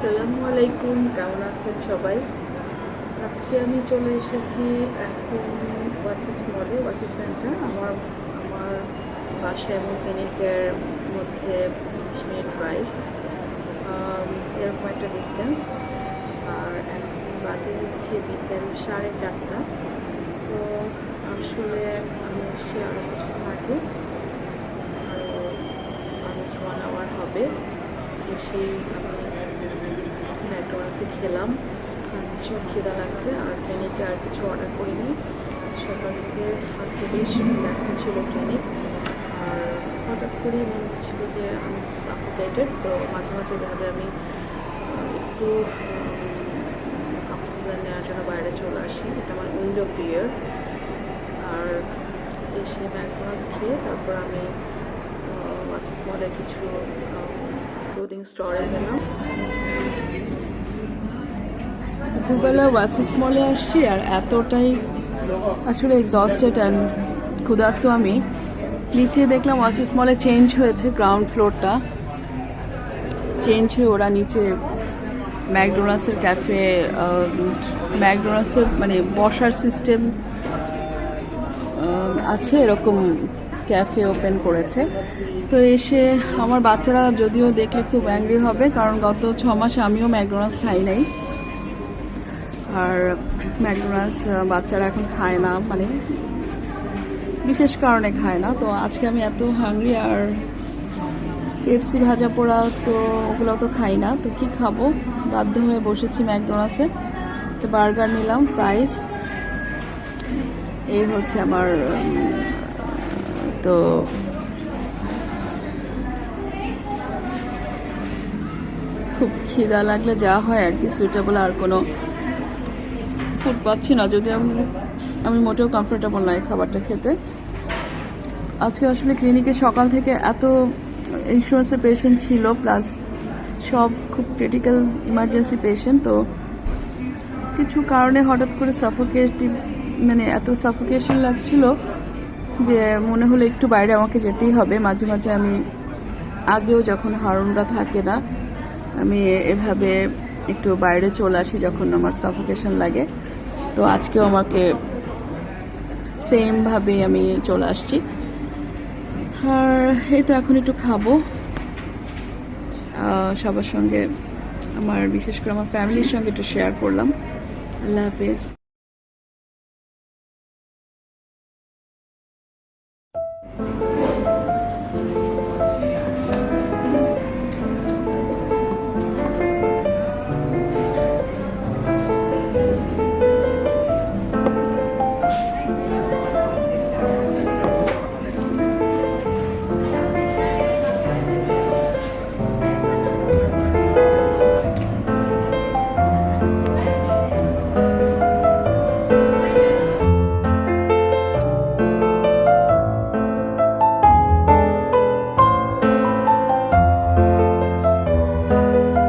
আসসালামু আলাইকুম, কেমন আছেন সবাই? আজকে আমি চলে এসেছি এখন ওয়াসিস মলে ওয়াসিস সেন্টার আমার আমার বাসা এবং ক্লিনিকের মধ্যে বিশ মিনিট ড্রাইভ এরকম একটা ডিস্টেন্স আর এখন বাজে হচ্ছে বিকেল সাড়ে চারটা। তো আসলে আমি এসেছি আরও কিছু আগে আরও অলমোস্ট ওয়ান আওয়ার হবে। এসেই আমি ম্যাকডোনাল্ডসে খেলাম। আর ভীষণ খিদা লাগছে, আর ক্লিনিকে আর কিছু অর্ডার করিনি। সকাল থেকে আজকে বেশ ব্যস্ত ছিল ক্লিনিক আর হঠাৎ করেই মনে হচ্ছিল যে আমি সাফোকেটেড তো মাঝে মাঝে ভাবে আমি একটু অক্সিজেন নেওয়ার জন্য বাইরে চলে আসি। এটা আমার উইন্ডো ক্লিয়ার আর এসে ম্যাকডোনাল্ডস খেয়ে তারপর আমি ওয়াসিস মলে কিছু ক্লোদিং স্টোরে গেলাম। দুবেলা ওয়াসিস মলে আসছি আর এতটাই আসলে এক্সস্টেড অ্যান্ড ক্ষুধার্ত আমি। নিচে দেখলাম ওয়াসিস মলে চেঞ্জ হয়েছে গ্রাউন্ড ফ্লোরটা চেঞ্জ হয়ে ওরা নিচে ম্যাকডোনাল্ডসের ক্যাফে ম্যাকডোনাল্ডসের মানে বসার সিস্টেম আছে, এরকম ক্যাফে ওপেন করেছে। তো এসে আমার বাচ্চারা যদিও দেখলে খুব অ্যাংরি হবে, কারণ গত ছ মাসে আমিও ম্যাকডোনাল্ডস খাই নাই। আর ম্যাকডোনাল্ডস বাচ্চারা এখন খায় না মানে বিশেষ কারণে খায় না। তো আজকে আমি এত হাংরি আর কেএফসি ভাজা পোড়া তো ওগুলো তো খাই না। তো কি খাব? বাধ্য হয়ে বসেছি ম্যাকডোনাল্ডসে। তো বার্গার নিলাম ফ্রাইস এই হচ্ছে আমার তো খুব খিদা লাগলে যা হয় আর কি সুইটেবল আর কোনো ফুড পাচ্ছি না, যদি আমি আমি মোটেও কমফোর্টেবল নাই খাবারটা খেতে। আজকে আসলে ক্লিনিকে সকাল থেকে এত ইন্স্যুরেন্সের পেশেন্ট ছিল প্লাস সব খুব ক্রিটিক্যাল ইমার্জেন্সি পেশেন্ট তো কিছু কারণে হঠাৎ করে সাফোকেটিভ মানে এত সাফোকেশন লাগছিল যে মনে হলো একটু বাইরে আমাকে যেতেই হবে। মাঝে মাঝে আমি আগেও যখন হারুনরা থাকে না, আমি এভাবে একটু বাইরে চলে আসি যখন আমার সাফোকেশন লাগে। তো আজকেও আমাকে সেমভাবে আমি চলে আসছি। আর এই তো এখন একটু খাব। সবার সঙ্গে আমার, বিশেষ করে আমার ফ্যামিলির সঙ্গে একটু শেয়ার করলাম। আল্লাহ হাফেজ।